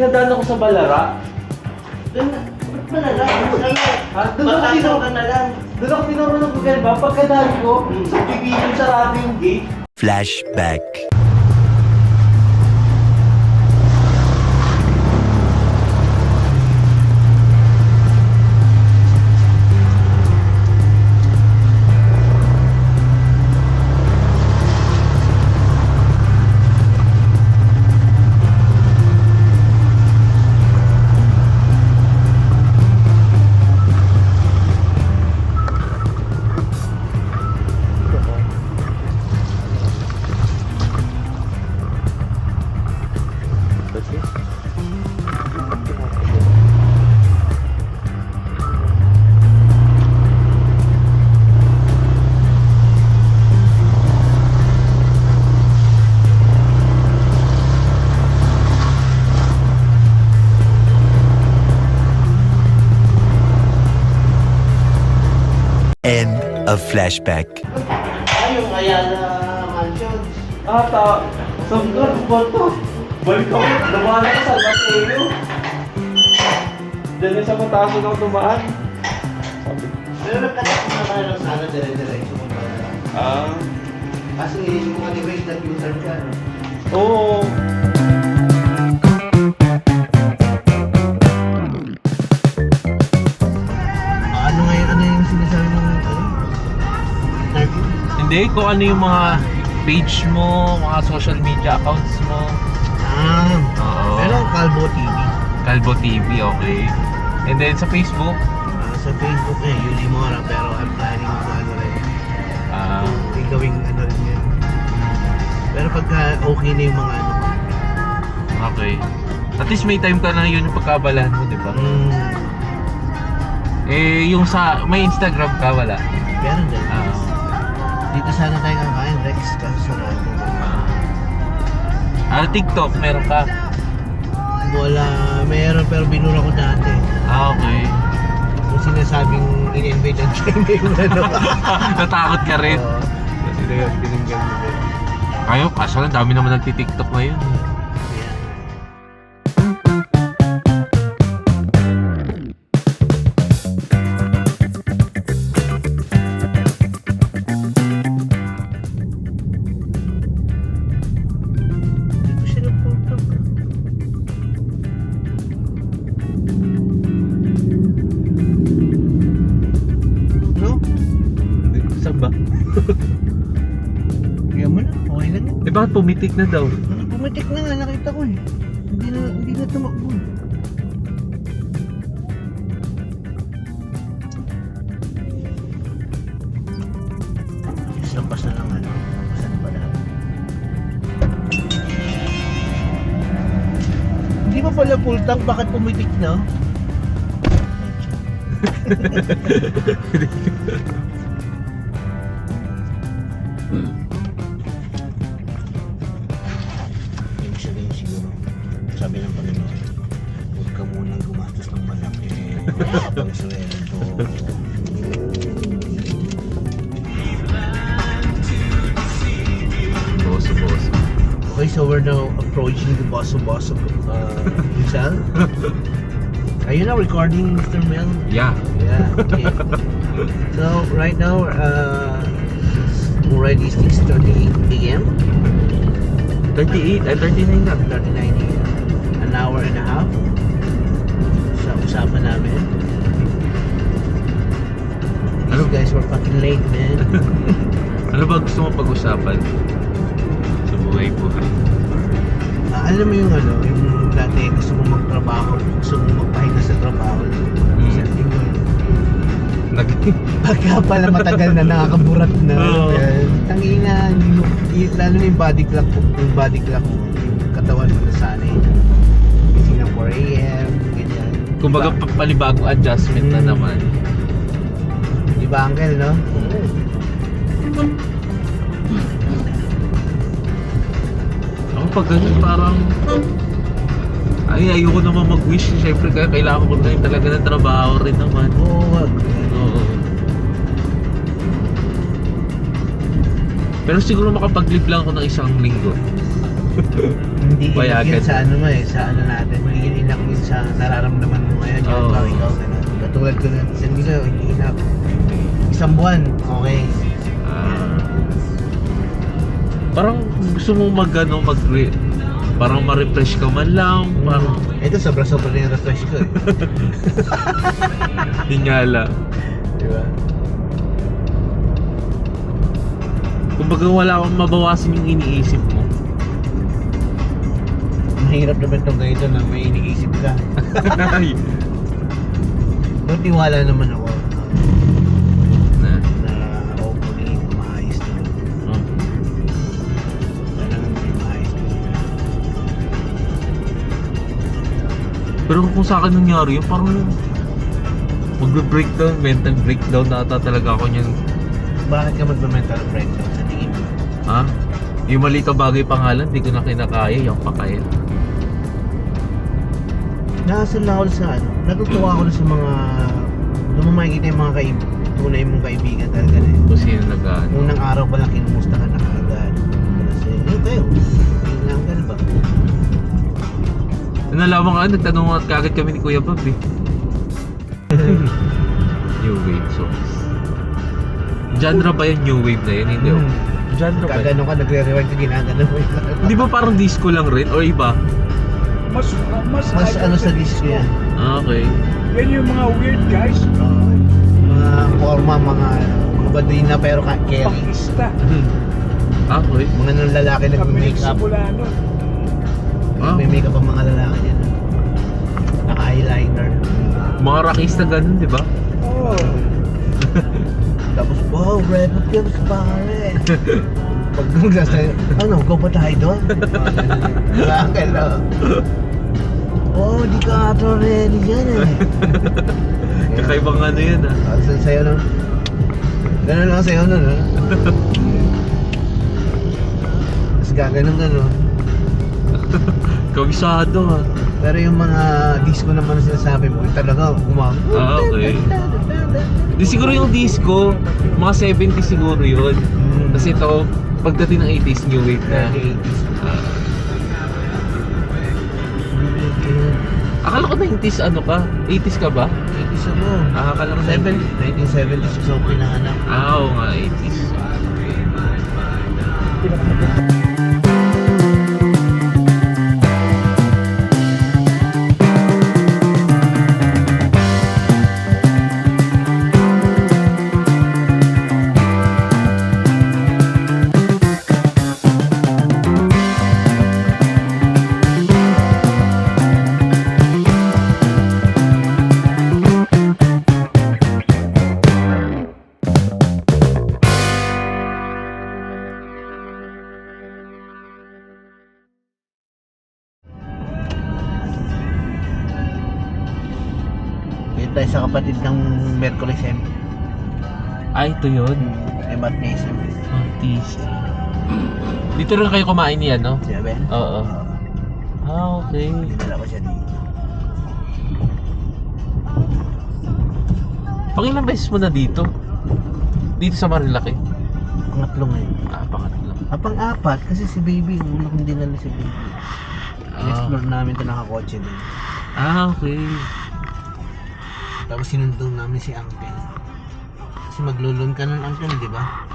Pinadaan ako sa Balara. Doon na. Ba't ba na lang? Ha? Doon ako Baka pinuro. ka na lang. Doon ako pinuro ng Google Map. Pagkadaan ko, sa bibigyan sarado yung gate. Flashback. Of flashback. Ay, yung Ayala Mansion. Ah, ta. Sandor, boto. Balik ako. Dumaan ako sa Mateo. Diyan yung sa mataas ako dumaan. Sabi. Pero nagkataon na tayo lang sana dire-diretso mo ba? Ah. Kasi yung mga device na user ka, no? Oo. Ano Hindi, kung ano yung mga page mo, mga social media accounts mo. Ah, Oo. pero Calvo TV. Calvo TV, okay. And then sa Facebook, Ah, sa Facebook eh, Yuli Mora, pero I'm planning to ano rin. ah, May gawing ano rin yan. Pero pagka okay na yung mga ano. okay. At least may time ka na yun yung pagkabalahan mo, di ba? Mm, Eh, yung sa, may Instagram ka, wala? meron din. Ah, Dito sana tayo kakain, Rex, kaso sarado. ah. TikTok, meron ka? Wala, meron pero binura ko dati. Ah, okay. Yung sinasabing in-invade ng China yung ano. Natakot ka rin. Oo. Tinanggal tinanggal mo din. Kayo, kaso lang, dami naman nagtitiktok ngayon. Ayan. Eh, bakit pumitik na daw? Ano, Pumatik na nga, nakita ko eh. Hindi na, hindi na tumakbo. Lampas na lang ano. Hindi pa pala full tank, bakit pumitik na? Ibig Boso, boso. Okay, so we're now approaching the boss of boss of uh, Rizal. Are you now recording, Mr. Mel? Yeah. Yeah, okay. so right now, uh, it's already 6.30 a.m. 38, ay 39 na. 39 a.m. An hour and a half. Sa usapan namin. Ano? guys were fucking late, man. Ano ba gusto mo pag-usapan? Sa buhay buhay. Ah, alam mo yung ano, yung dati gusto mo magtrabaho, gusto mo magpahinga sa trabaho. Mm. Isang linggo. Nag... Pagka pala matagal na nakakaburat na. Oo. eh, Tangina, lalo na yung body clock yung body clock mo, yung katawan mo na sanay na. Gising ng 4 a.m.. Kumbaga Diba? pa- panibagong adjustment na naman. Di ba, Uncle, no? Ako pag ganun parang... Ay, ayoko naman mag-wish. Siyempre, kaya kailangan ko rin talaga ng trabaho rin naman. Oo, wag. Oo. Pero siguro makapag-live lang ako ng isang linggo. Hindi yun sa ano mo eh, sa ano natin. Hindi inak yun sa nararamdaman Katulad ko na, sa hindi ko, hindi inak. Isang buwan, okay. Ah. parang gusto mo mag ano, mag parang ma-refresh ka man lang, parang Ito, sobra-sobra na yung refresh ko eh. hingala. Di ba? Kumbaga wala kang mabawasan yung iniisip mo. Mahirap naman itong ganito na may iniisip ka. Pero tiwala naman ako na, na hopefully maayos na. oh. Talagang may maayos na. Pero kung sa akin nangyari yun, parang magbe-breakdown, mental breakdown na ata talaga ako niyan. Bakit ka magme-mental breakdown sa tingin mo? Ha? Yung mali ka bagay pangalan, di ko na kinakaya, yung pakaya. Nakasal na ako sa ano, natutuwa ako sa mga mo makikita yung mga kaib tunay mong kaibigan talaga na yun. Kung sino nag Unang araw pa lang kinumusta ka na kaagad. Kasi, yun kayo. Lang ka na ba? Nalaman ka, nagtanong nga kagad kami ni Kuya Bob eh. new Wave songs. Genre ba yung New Wave na yun? Hindi. oh. Hmm. Genre ba? Kagano ka, nagre-rewind ka, ginagano mo. Hindi ba parang disco lang rin? O iba? Mas, mas, Mas ano sa disco yan. Ah, okay. Yan yung mga weird guys. Oo. mga forma, mga mga badina pero ka carry. Pakista. ah, okay. Mga nang lalaki nag-makeup. nagsimula nun. Ah, May makeup ang mga lalaki yan. Naka-eyeliner. mga rockista ganun, di ba? Oo. Tapos, wow, red hot games pare. Pag gumaglas tayo, ano, go pa tayo doon? Wala ka na. Oh, di ka ata ready dyan eh. Kakaibang ano yun ah. Ang sayo nun. Ganun lang sayo nun, ha? Tapos gaganon gano'n. Kabisado ah. Pero yung mga disco naman na sinasabi mo, yung talaga gumag. Ah, okay. Di siguro yung disco, mga 70 siguro yun. Kasi ito, pagdating ng 80s, new wave na. 80s. Ah, akala ko 90s ano ka? 80s ka ba? 80s ako. Ah, akala ko 70s. 1976 ako pinanganak. Ah, oo nga, 80s. Dito tayo sa kapatid ng Mercury M. Ah, ito yun. Ba't may SM? Dito rin kayo kumain niyan, no? Siya ba? Oo. Ah, okay. Dinala ko siya dito. Pangilang beses mo na dito? Dito sa Marilaki? Pangatlo ngayon. Ah, pangatlo. Ah, pang-apat kasi si Baby, yung una kong dinala si Baby. In-explore namin ito nakakotse din. Ah, okay. Tapos sinundo namin si Uncle. Kasi maglulun ka ng Uncle, di ba?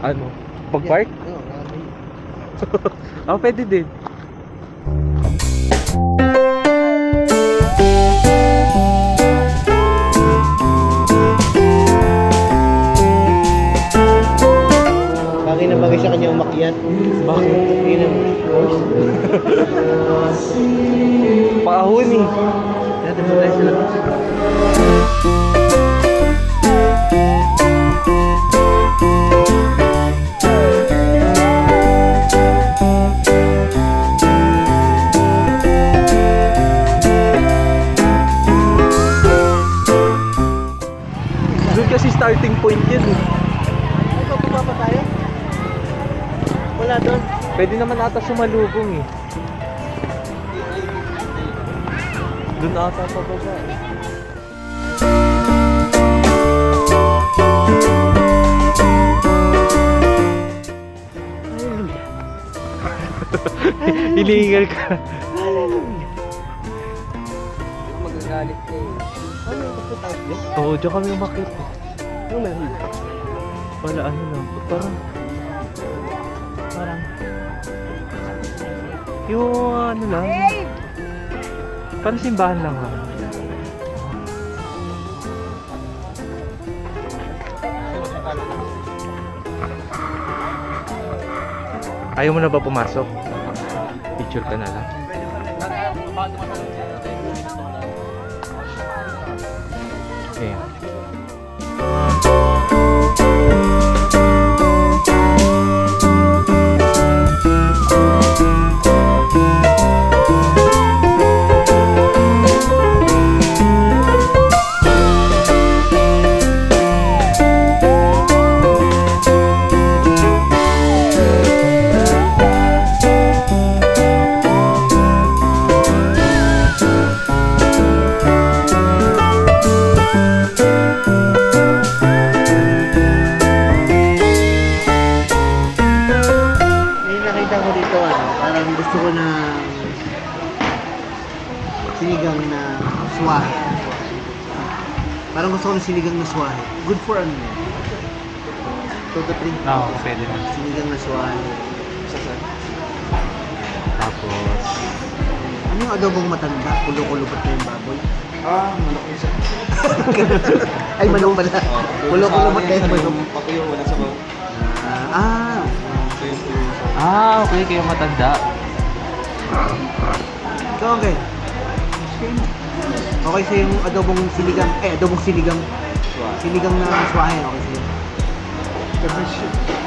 Park? Oo, ramen. Oh, pwede din. Bagay na bagay sa kanya umakyat. Bakit? Ang horse. Paahon eh. Dati mo tayo sa naman ata sumalubong eh. Doon ata pa baba eh. Hilingal ka. Magagalit ka eh. Ano yung yun? Oo, diyan kami umakit. Ano meron? Wala ano lang. Parang, yung ano lang. Parang simbahan lang ah. Ayaw mo na ba pumasok? Picture ka na lang. Ayan. Parang gusto ko na sinigang na swahe. Good for ano yun? Two to three. Oo, pwede na. Sinigang na swahe. Tapos, Ano yung adobong matanda? Kulo-kulo na yung baboy? Ah, manok yun siya. Ay, manok pala. Kulo-kulo ba't na yung manok? Pakuyo, wala sa bawah. Ah, ah. Yung sa... ah, okay, kayo matanda. So, okay. Okay sa yung adobong sinigang, eh, adobong sinigang. Sinigang na swahe, okay sa'yo.